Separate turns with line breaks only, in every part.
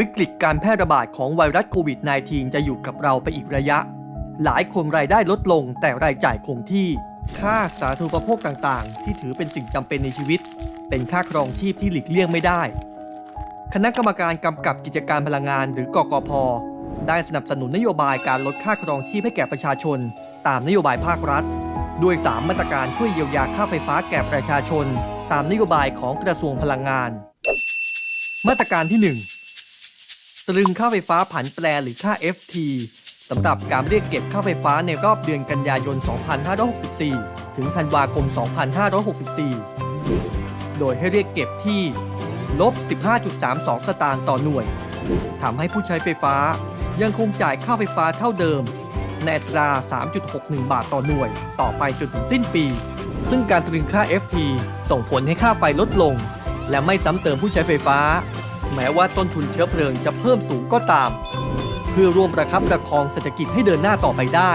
วิกฤตการแพร่ระบาดของไวรัสโควิด -19 จะอยู่กับเราไปอีกระยะ หลายคนรายได้ลดลงแต่รายจ่ายคงที่ ค่าสาธารณูปโภคต่างๆ ที่ถือเป็นสิ่งจำเป็นในชีวิต เป็นค่าครองชีพที่หลีกเลี่ยงไม่ได้ คณะกรรมการกำกับกิจการพลังงานหรือกกพ ได้สนับสนุนนโยบายการลดค่าครองชีพให้แก่ประชาชน ตามนโยบายภาครัฐ ด้วย 3 มาตรการช่วยเยียวยาค่าไฟฟ้าแก่ประชาชน ตามนโยบายของกระทรวงพลังงาน มาตรการที่ 1 ตรึงค่าไฟฟ้าผันแปรหรือค่า FT สำหรับการเรียกเก็บค่าไฟฟ้าในรอบเดือนกันยายน 2564 ถึงธันวาคม 2564 โดยให้เรียกเก็บที่ลบ 15.32 สตางค์ต่อหน่วย ทำให้ผู้ใช้ไฟฟ้ายังคงจ่ายค่าไฟฟ้าเท่าเดิม ในอัตรา 3.61 บาทต่อหน่วย ต่อไปจนถึงสิ้นปี ซึ่งการตรึงค่า FT ส่งผลให้ค่าไฟลดลง และไม่ซ้ำเติมผู้ใช้ไฟฟ้า แม้ว่าต้นทุนเชื้อเพลิงจะเพิ่มสูงก็ตาม เพื่อร่วมประคับประคองเศรษฐกิจให้เดินหน้าต่อไปได้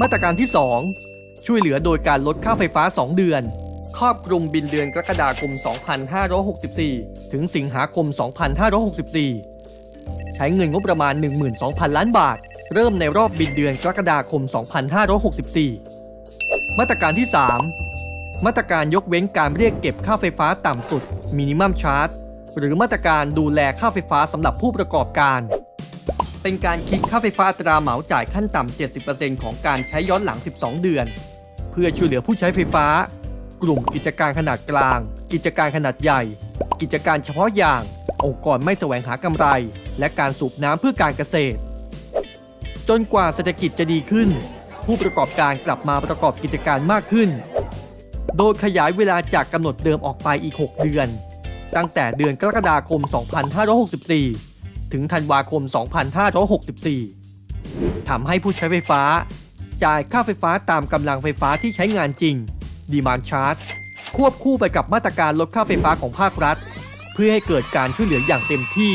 มาตรการที่ 2 ช่วยเหลือโดยการลดค่าไฟฟ้า 2 เดือน ครอบคลุมบินเดือนกรกฎาคม 2564 ถึงสิงหาคม 2564 ใช้เงินงบประมาณ 12,000 ล้านบาท เริ่มในรอบบินเดือนกรกฎาคม 2564 มาตรการที่ 3 มาตรการยกเว้นการเรียกเก็บค่าไฟฟ้าต่ำสุดมินิมัมชาร์จหรือมาตรการดูแลค่าไฟฟ้าสำหรับผู้ประกอบการ เป็นการคิดค่าไฟฟ้าตราเหมาจ่ายขั้นต่ำ 70%ของการใช้ย้อนหลัง 12 เดือน เพื่อช่วยเหลือผู้ใช้ไฟฟ้า กลุ่มกิจการขนาดกลาง กิจการขนาดใหญ่ กิจการเฉพาะอย่าง องค์กรไม่แสวงหากำไร และการสูบน้ำเพื่อการเกษตร จนกว่าเศรษฐกิจจะดีขึ้น ผู้ประกอบการกลับมาประกอบกิจการมากขึ้น โดยขยายเวลาจากกำหนดเดิมออกไปอีก 6 เดือน ตั้งแต่เดือนกรกฎาคม 2564 ถึงธันวาคม 2564 ทำให้ผู้ใช้ไฟฟ้า จ่ายค่าไฟฟ้าตามกำลังไฟฟ้าที่ใช้งานจริงดีมานชาร์จควบคู่ไปกับมาตรการลดค่าไฟฟ้าของภาครัฐ เพื่อให้เกิดการช่วยเหลืออย่างเต็มที่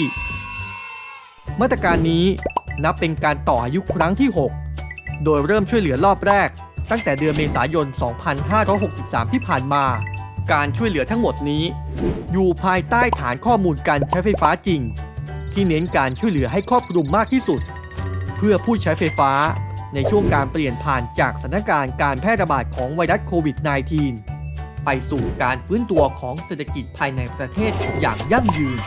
มาตรการนี้นับเป็นการต่ออายุครั้งที่ 6 โดยเริ่มช่วยเหลือรอบแรก ตั้งแต่เดือนเมษายน 2563 ที่ผ่านมา การช่วยเหลือทั้งหมดนี้ อยู่ภายใต้ฐานข้อมูลการใช้ไฟฟ้าจริง ที่เน้นการช่วยเหลือให้ครอบคลุมมากที่สุด เพื่อผู้ใช้ไฟฟ้าในช่วงการเปลี่ยนผ่านจากสถานการณ์การแพร่ระบาดของไวรัสโควิด -19 ไปสู่การฟื้นตัวของเศรษฐกิจภายในประเทศอย่างยั่งยืน